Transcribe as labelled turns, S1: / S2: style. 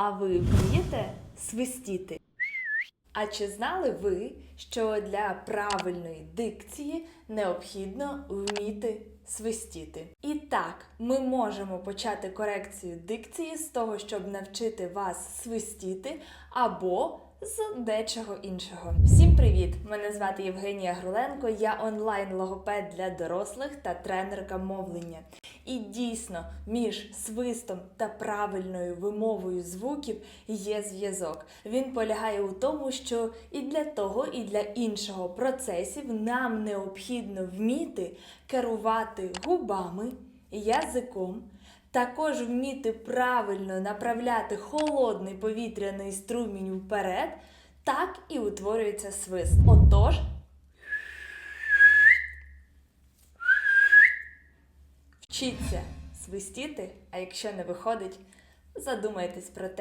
S1: А ви вмієте свистіти? А чи знали ви, що для правильної дикції необхідно вміти свистіти? І так, ми можемо почати корекцію дикції з того, щоб навчити вас свистіти або з дечого іншого. Всім привіт! Мене звати Євгенія Груленко, я онлайн-логопед для дорослих та тренерка мовлення. І дійсно, між свистом та правильною вимовою звуків є зв'язок. Він полягає у тому, що і для того, і для іншого процесів нам необхідно вміти керувати губами, язиком, також вміти правильно направляти холодний повітряний струмінь вперед, так і утворюється свист. Отож, вчіться свистіти, а якщо не виходить, задумайтесь про те,